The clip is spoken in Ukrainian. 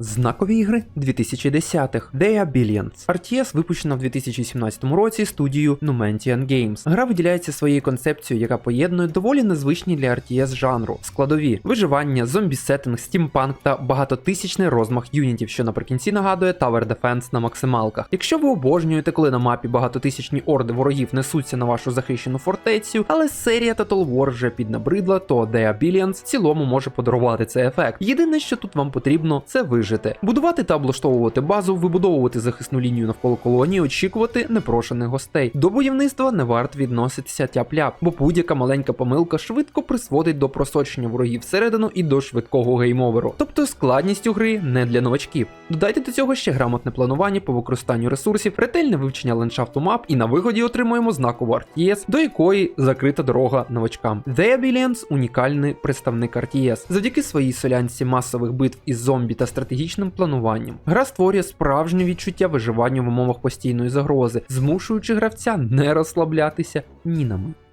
Знакові ігри 2010-х They Are Billions. RTS випущена в 2017 році студією Numentian Games. Гра виділяється своєю концепцією, яка поєднує доволі незвичні для RTS жанру, складові, виживання, зомбі-сеттинг, стімпанк та багатотисячний розмах юнітів, що наприкінці нагадує Tower Defense на максималках. Якщо ви обожнюєте, коли на мапі багатотисячні орди ворогів несуться на вашу захищену фортецю, але серія Total War вже піднабридла, то Are Billions в цілому може подарувати цей ефект. Єдине, що тут вам потрібно, це вижити. Будувати та облаштовувати базу, вибудовувати захисну лінію навколо колонії, очікувати непрошених гостей. До будівництва не варто відноситися тяп-ляп, бо будь-яка маленька помилка швидко призводить до просочення ворогів всередину і до швидкого геймоверу. Тобто складність у гри не для новачків. Додайте до цього ще грамотне планування по використанню ресурсів, ретельне вивчення ландшафту мап, і на виході отримуємо знакову RTS, до якої закрита дорога новачкам. The Billions – унікальний представник RTS. Завдяки своїй солянці масових битв із зомбі та стратегічним плануванням. Гра створює справжнє відчуття виживання в умовах постійної загрози, змушуючи гравця не розслаблятися ні на мить.